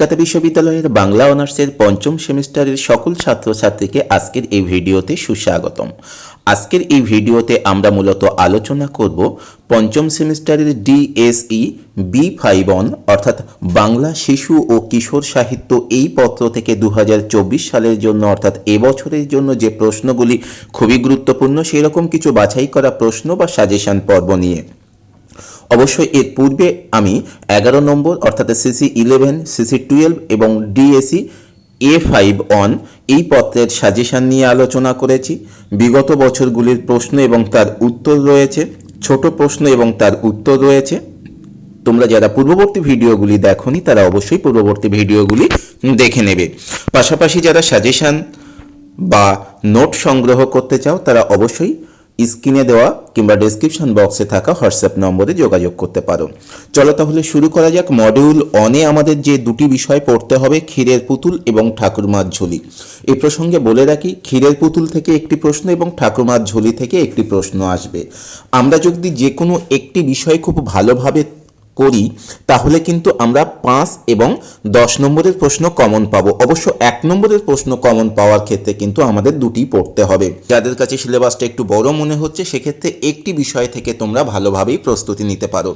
কলকাতা বিশ্ববিদ্যালয়ের বাংলা অনার্সের পঞ্চম সেমিস্টারের সকল ছাত্রছাত্রীকে আজকের এই ভিডিওতে সুস্বাগতম। আজকের এই ভিডিওতে আমরা মূলত আলোচনা করব পঞ্চম সেমিস্টারের ডিএসই বি ফাইভ অন অর্থাৎ বাংলা শিশু ও কিশোর সাহিত্য এই পত্র থেকে দু হাজার চব্বিশ সালের জন্য অর্থাৎ এবছরের জন্য যে প্রশ্নগুলি খুবই গুরুত্বপূর্ণ সেরকম কিছু বাছাই করা প্রশ্ন বা সাজেশন পর্ব নিয়ে। অবশ্যই এর পূর্বে আমি এগারো নম্বর, অর্থাৎ সিসি ইলেভেন সিসি টুয়েলভ এবং ডিএসি এ ফাইভ অন এই পত্রের সাজেশান নিয়ে আলোচনা করেছি। বিগত বছরগুলির প্রশ্ন এবং তার উত্তর রয়েছে, ছোট প্রশ্ন এবং তার উত্তর রয়েছে। তোমরা যারা পূর্ববর্তী ভিডিওগুলি দেখোনি, তারা অবশ্যই পূর্ববর্তী ভিডিওগুলি দেখে নেবে। পাশাপাশি যারা সাজেশান বা নোট সংগ্রহ করতে চাও, তারা অবশ্যই স্ক্রিনে দেওয়া কিংবা ডেসক্রিপশন বক্সে থাকা হোয়াটসঅ্যাপ নম্বরে যোগাযোগ করতে পারো। চলো তাহলে শুরু করা যাক মডিউল অনে আমাদের যে দুটি বিষয় পড়তে হবে, ক্ষীরের পুতুল এবং ঠাকুরমার ঝুলি। এ প্রসঙ্গে বলে রাখি, ক্ষীরের পুতুল থেকে একটি প্রশ্ন এবং ঠাকুরমার ঝুলি থেকে একটি প্রশ্ন আসবে। আমরা যদি যে কোনো একটি বিষয় খুব ভালোভাবে করি, তাহলে কিন্তু আমরা পাঁচ এবং দশ নম্বরের প্রশ্ন কমন পাবো। অবশ্য এক নম্বরের প্রশ্ন কমন পাওয়ার ক্ষেত্রে কিন্তু আমাদের দুটি পড়তে হবে। যাদের কাছে সিলেবাসটা একটু বড় মনে হচ্ছে, সেক্ষেত্রে একটি বিষয় থেকে তোমরা ভালোভাবেই প্রস্তুতি নিতে পারো।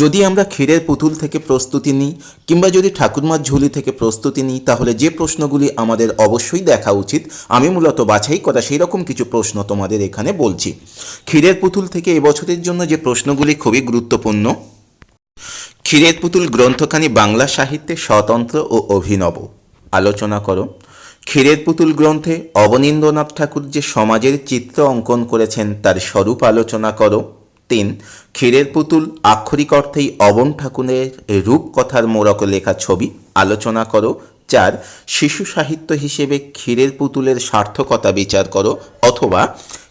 যদি আমরা ক্ষীরের পুতুল থেকে প্রস্তুতি নিই, কিংবা যদি ঠাকুরমার ঝুলি থেকে প্রস্তুতি নিই, তাহলে যে প্রশ্নগুলি আমাদের অবশ্যই দেখা উচিত। আমি মূলত বাছাই করা সেই রকম কিছু প্রশ্ন তোমাদের এখানে বলছি। ক্ষীরের পুতুল থেকে এবছরের জন্য যে প্রশ্নগুলি খুবই গুরুত্বপূর্ণ ক্ষীরের পুতুল গ্রন্থখানি বাংলা সাহিত্যে স্বতন্ত্র ও অভিনব। আলোচনা করো। ক্ষীরের পুতুল গ্রন্থে অবনীন্দ্রনাথ ঠাকুর যে সমাজের চিত্র অঙ্কন করেছেন তার স্বরূপ আলোচনা করো। তিন, ক্ষীরের পুতুল আক্ষরিক অর্থেই অবন ঠাকুরের রূপকথার মোড়ক লেখা ছবি। আলোচনা করো। চার, শিশু সাহিত্য হিসেবে ক্ষীরের পুতুলের সার্থকতা বিচার করো। অথবা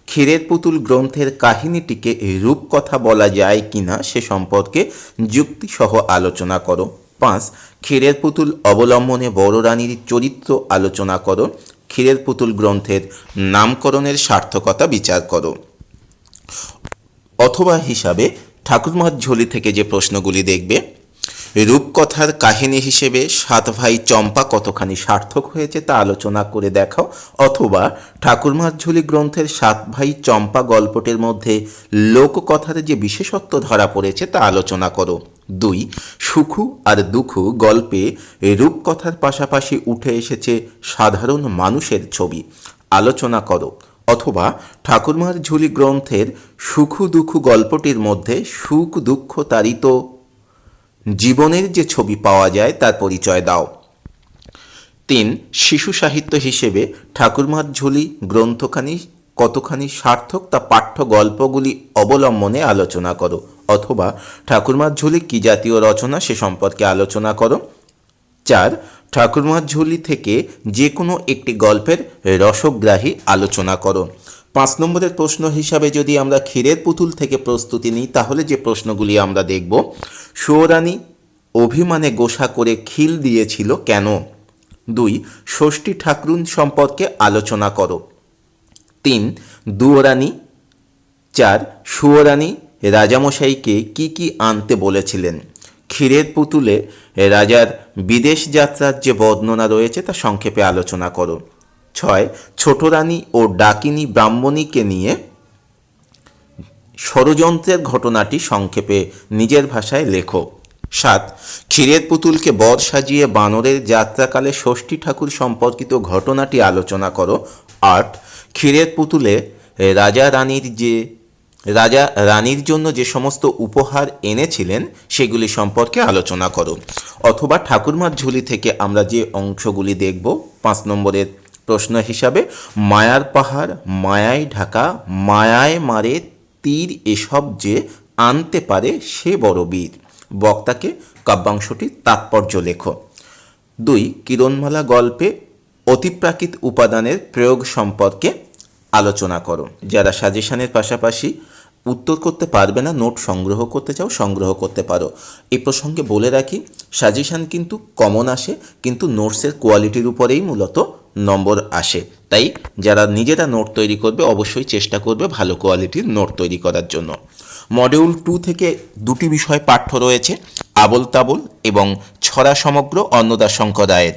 ক্ষীরের পুতুল গ্রন্থের কাহিনীটিকে রূপকথা বলা যায় কিনা সে সম্পর্কে যুক্তিসহ আলোচনা করো। পাঁচ, ক্ষীরের পুতুল অবলম্বনে বড় রানীর চরিত্র আলোচনা করো। ক্ষীরের পুতুল গ্রন্থের নামকরণের সার্থকতা বিচার করো। অথবা হিসাবে ঠাকুরমার ঝুলি থেকে যে প্রশ্নগুলি দেখবে রূপকথার কাহিনী হিসেবে সাত ভাই চম্পা কতখানি সার্থক হয়েছে তা আলোচনা করে দেখাও, অথবা ঠাকুরমার ঝুলি গ্রন্থের সাত ভাই চম্পা গল্পটির মধ্যে লোককথার যে বিশেষত্ব ধরা পড়েছে তা আলোচনা করো। দুই, সুখু আর দুঃখু গল্পে রূপকথার পাশাপাশি উঠে এসেছে সাধারণ মানুষের ছবি। আলোচনা করো, অথবা ঠাকুরমার ঝুলি গ্রন্থের সুখু দুঃখু গল্পটির মধ্যে সুখ দুঃখ তারিত জীবনের যে ছবি পাওয়া যায়, তার পরিচয় দাও। তিন, শিশু সাহিত্য হিসেবে ঠাকুরমার ঝুলি, গ্রন্থখানি কতখানি সার্থক তা পাঠ্য গল্পগুলি অবলম্বনে আলোচনা করো, অথবা ঠাকুরমার ঝুলি কী জাতীয় রচনা সে সম্পর্কে আলোচনা করো। চার, ঠাকুরমার ঝুলি থেকে যে কোনো একটি গল্পের রসগ্রাহী আলোচনা করো। পাঁচ নম্বরের প্রশ্ন হিসাবে যদি আমরা ক্ষীরের পুতুল থেকে প্রস্তুতি নিই, তাহলে যে প্রশ্নগুলি আমরা দেখব, সুয়রানী, অভিমানে গোসা করে খিল দিয়েছিল কেন? দুই, ষষ্ঠী ঠাকুরুন সম্পর্কে আলোচনা করো। তিন, দুয়োরানী। চার, সুয়রানী, রাজামশাইকে কি কি আনতে বলেছিলেন? ক্ষীরের পুতুলে রাজার বিদেশ যাত্রার যে বর্ণনা রয়েছে, তা সংক্ষেপে আলোচনা করো। ছয়, ছোট রানী ও ডাকিনী ব্রাহ্মণীকে নিয়ে ষড়যন্ত্রের ঘটনাটি সংক্ষেপে নিজের ভাষায় লেখো। সাত, ক্ষীরের পুতুলকে বর সাজিয়ে বানরের যাত্রাকালে ষষ্ঠী ঠাকুর সম্পর্কিত ঘটনাটি আলোচনা করো। আট, ক্ষীরের পুতুলে রাজা রানীর যে, রাজা রানীর জন্য যে সমস্ত উপহার এনেছিলেন, সেগুলি সম্পর্কে আলোচনা করো। অথবা ঠাকুরমার ঝুলি থেকে আমরা যে অংশগুলি দেখব, পাঁচ নম্বরের প্রশ্ন হিসাবে, মায়ার পাহাড়, মায়ায় ঢাকা, মায়ায় মারে তীর এসব যে আনতে পারে সে বড় বীর। বক্তাকে কাব্যাংশটির তাৎপর্য লেখো। দুই, কিরণমালা গল্পে অতিপ্রাকৃত উপাদানের প্রয়োগ সম্পর্কে আলোচনা করো। যারা সাজেশনের পাশাপাশি উত্তর করতে পারবে না, নোট সংগ্রহ করতে চাও, সংগ্রহ করতে পারো। এই প্রসঙ্গে বলে রাখি, সাজেশন কিন্তু কমন আসে, কিন্তু নোটসের কোয়ালিটির উপরেই মূলত নম্বর আসে। তাই যারা নিজেরা নোট তৈরি করবে, অবশ্যই চেষ্টা করবে ভালো কোয়ালিটির নোট তৈরি করার জন্য। মডিউল টু থেকে দুটি বিষয় পাঠ্য রয়েছে আবল তাবল এবং ছড়া সমগ্র অন্নদা শঙ্কর রায়ের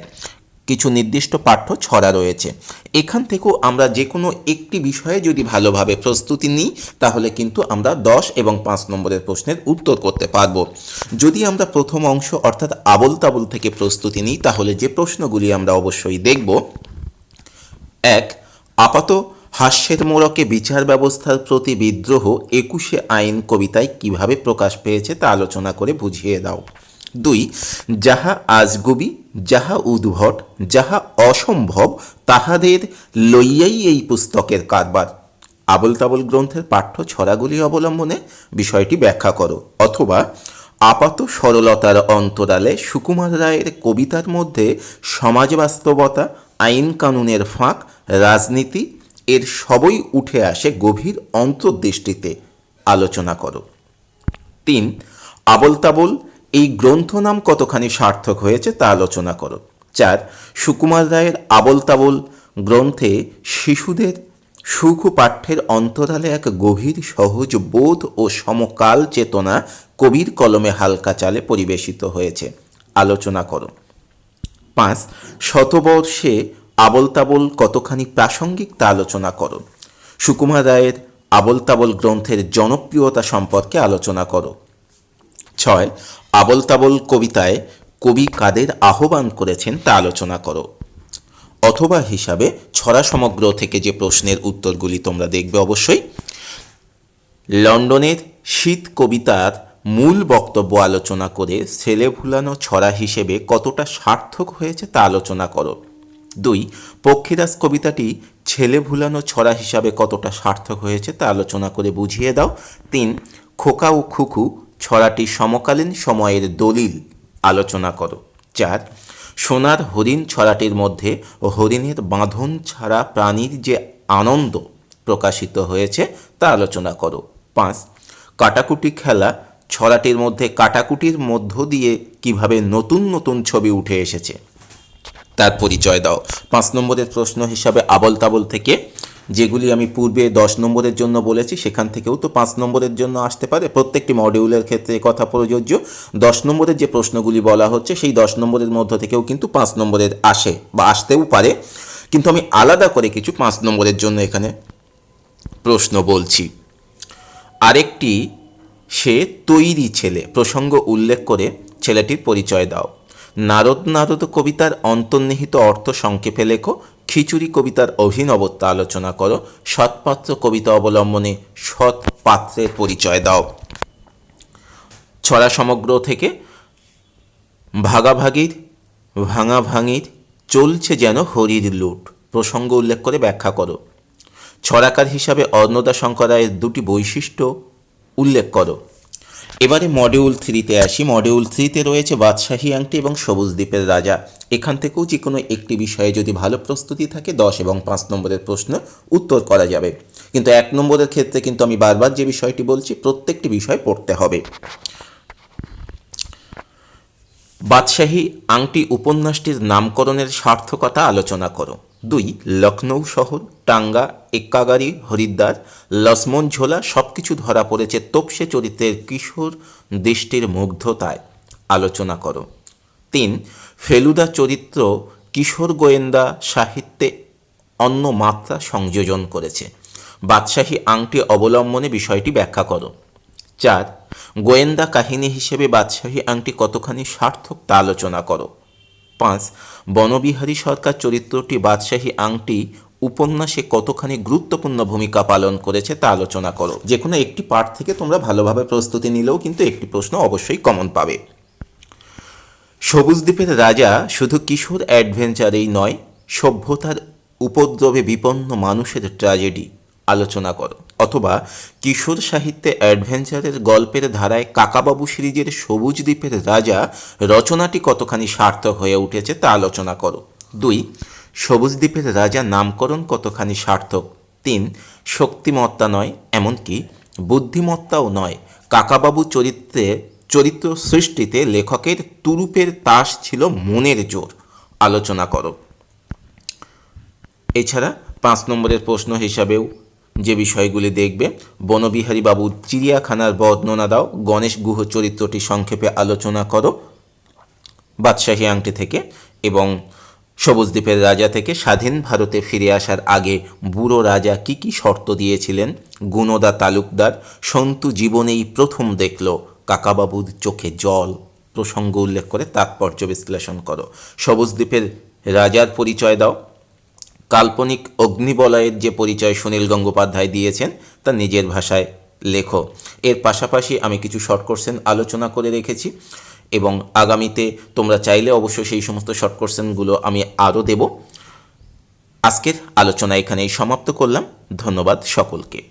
কিছু নির্দিষ্ট পাঠ্য ছড়া রয়েছে। এখান থেকেও আমরা যে কোনো একটি বিষয়ে যদি ভালোভাবে প্রস্তুতি নিই, তাহলে কিন্তু আমরা দশ এবং পাঁচ নম্বরের প্রশ্নের উত্তর করতে পারব। যদি আমরা প্রথম অংশ অর্থাৎ আবল তাবল থেকে প্রস্তুতি নিই, তাহলে যে প্রশ্নগুলি আমরা অবশ্যই দেখব। এক, আপাত হাস্যের মোড়কে বিচার ব্যবস্থার প্রতি বিদ্রোহ একুশে আইন কবিতায় কীভাবে প্রকাশ পেয়েছে তা আলোচনা করে বুঝিয়ে দাও। দুই, যাহা আজগুবি, যাহা উদ্ভট, যাহা অসম্ভব, তাহাদের লইয়াই এই পুস্তকের কারবার। আবল তাবল গ্রন্থের পাঠ্য ছড়াগুলি অবলম্বনে বিষয়টি ব্যাখ্যা করো। অথবা আপাত সরলতার অন্তরালে সুকুমার রায়ের কবিতার মধ্যে সমাজ বাস্তবতা আইন কানুনের ফাঁক, রাজনীতি, এর সবই উঠে আসে গভীর অন্তর্দৃষ্টিতে। আলোচনা করো। তিন আবল তাবল এই গ্রন্থ নাম কতখানি সার্থক হয়েছে তা আলোচনা করো। চার, সুকুমার রায়ের আবল তাবল গ্রন্থে শিশুদের সুখ পাঠ্যের অন্তরালে এক গভীর সহজ বোধ ও সমকাল চেতনা কবির কলমে হালকা চালে পরিবেশিত হয়েছে। আলোচনা করো। পাঁচ, শতবর্ষে আবল তাবল কতখানি প্রাসঙ্গিক তা আলোচনা করো। সুকুমার রায়ের আবল তাবল গ্রন্থের জনপ্রিয়তা সম্পর্কে আলোচনা করো। ছয় আবল তাবল কবিতায় কবি কাদের আহ্বান করেছেন তা আলোচনা করো। অথবা হিসাবে ছড়া সমগ্র থেকে যে প্রশ্নের উত্তরগুলি তোমরা দেখবে অবশ্যই। লন্ডনের শীত কবিতার মূল বক্তব্য আলোচনা করে ছেলে ভুলানো ছড়া হিসেবে কতটা সার্থক হয়েছে তা আলোচনা করো। দুই, পক্ষীরাজ কবিতাটি ছেলে ভুলানো ছড়া হিসাবে কতটা সার্থক হয়েছে তা আলোচনা করে বুঝিয়ে দাও। তিন, খোকা ও খুকু ছড়াটি সমকালীন সময়ের দলিল আলোচনা করো। চার, সোনার হরিণ ছড়াটির মধ্যে হরিণের বাঁধন ছাড়া প্রাণীর যে আনন্দ প্রকাশিত হয়েছে তা আলোচনা করো। পাঁচ, কাটাকুটি খেলা ছড়াটির মধ্যে কাটাকুটির মধ্য দিয়ে কীভাবে নতুন নতুন ছবি উঠে এসেছে? তার পরিচয় দাও। পাঁচ নম্বরের প্রশ্ন হিসাবে আবল তাবল থেকে যেগুলি আমি পূর্বে দশ নম্বরের জন্য বলেছি, সেখান থেকেও তো পাঁচ নম্বরের জন্য আসতে পারে। প্রত্যেকটি মডিউলের ক্ষেত্রে কথা প্রযোজ্য। দশ নম্বরের যে প্রশ্নগুলি বলা হচ্ছে, সেই দশ নম্বরের মধ্য থেকেও কিন্তু পাঁচ নম্বরের আসে বা আসতেও পারে। কিন্তু আমি আলাদা করে কিছু পাঁচ নম্বরের জন্য এখানে প্রশ্ন বলছি। আরেকটি, সে তৈরি ছেলে, প্রসঙ্গ উল্লেখ করে ছেলেটির পরিচয় দাও। নারদ নারদ কবিতার অন্তর্নিহিত অর্থ সংক্ষেপে লেখো। খিচুড়ি কবিতার অভিনবত্ব আলোচনা করো। সৎপাত্র কবিতা অবলম্বনে সৎ পাত্রের পরিচয় দাও। ছড়া সমগ্র থেকে ভাগাভাগির, ভাঙাভাঙির চলছে যেন হরির লুট। প্রসঙ্গ উল্লেখ করে ব্যাখ্যা করো। ছড়াকার হিসাবে অন্নদা শঙ্কর রায়ের দুটি বৈশিষ্ট্য উল্লেখ করো। এবারে মডিউল থ্রিতে আসি। মডিউল থ্রিতে রয়েছে বাদশাহী আংটি এবং সবুজ দ্বীপের রাজা। এখান থেকেও যে কোনো একটি বিষয়ে যদি ভালো প্রস্তুতি থাকে, দশ এবং পাঁচ নম্বরের প্রশ্ন উত্তর করা যাবে। কিন্তু এক নম্বরের ক্ষেত্রে কিন্তু আমি বারবার যে বিষয়টি বলছি, প্রত্যেকটি বিষয় পড়তে হবে। বাদশাহী আংটি উপন্যাসটির নামকরণের সার্থকতা আলোচনা করো। দুই লখনৌ শহর, টাঙ্গা এক্কাগারি হরিদ্বার, লসমন ঝোলা সব কিছু ধরা পড়েছে তোপসে চরিত্রের কিশোর দৃষ্টির মুগ্ধতায়। আলোচনা করো। তিন, ফেলুদা চরিত্র কিশোর গোয়েন্দা সাহিত্যে অন্য মাত্রা সংযোজন করেছে। বাদশাহী আংটি অবলম্বনে বিষয়টি ব্যাখ্যা করো। চার, গোয়েন্দা কাহিনী হিসেবে বাদশাহী আংটি কতখানি সার্থক তা আলোচনা করো। পাঁচ, বনবিহারী সরকার চরিত্রটি বাদশাহী আংটি উপন্যাসে কতখানি গুরুত্বপূর্ণ ভূমিকা পালন করেছে তা আলোচনা করো। যে কোনো একটি পাঠ থেকে তোমরা ভালোভাবে প্রস্তুতি নিলেও কিন্তু একটি প্রশ্ন অবশ্যই কমন পাবে। সবুজ দ্বীপের রাজা শুধু কিশোর অ্যাডভেঞ্চারেই নয়, সভ্যতার উপদ্রবে বিপন্ন মানুষের ট্র্যাজেডি আলোচনা করো। অথবা কিশোর সাহিত্যে অ্যাডভেঞ্চারের গল্পের ধারায় কাকাবাবু সিরিজের সবুজ দ্বীপের রাজা রচনাটি কতখানি সার্থক হয়ে উঠেছে তা আলোচনা করো। দুই, সবুজ দ্বীপের রাজা নামকরণ কতখানি সার্থক? তিন, শক্তিমত্তা নয়, এমনকি বুদ্ধিমত্তাও নয়। কাকাবাবু চরিত্রে, চরিত্র সৃষ্টিতে লেখকের তুরুপের তাস ছিল মনের জোর। আলোচনা করো। এছাড়া পাঁচ নম্বরের প্রশ্ন হিসাবেও যে বিষয়গুলি দেখবে, বনবিহারী বাবুর চিড়িয়াখানার বর্ণনা দাও, গণেশ গুহ চরিত্রটি সংক্ষেপে আলোচনা করো। বাদশাহী আংটি থেকে এবং সবুজদ্বীপের রাজা থেকে স্বাধীন ভারতে ফিরে আসার আগে বুড়ো রাজা কি কি শর্ত দিয়েছিলেন? গুণদা তালুকদার, সন্তু জীবনেই প্রথম দেখল কাকাবাবুর চোখে জল। প্রসঙ্গ উল্লেখ করে তাৎপর্য বিশ্লেষণ করো। সবুজদ্বীপের রাজার পরিচয় দাও। কাল্পনিক অগ্নিবলয়ের যে পরিচয় সুনীল গঙ্গোপাধ্যায় দিয়েছেন, তা নিজের ভাষায় লেখো। এর পাশাপাশি আমি কিছু শর্ট কোশ্চেন আলোচনা করে রেখেছি এবং আগামীতে তোমরা চাইলে অবশ্য সেই সমস্ত শর্ট কোশ্চেনগুলো আমি আরও দেব। আজকের আলোচনা এখানেই সমাপ্ত করলাম। ধন্যবাদ সকলকে।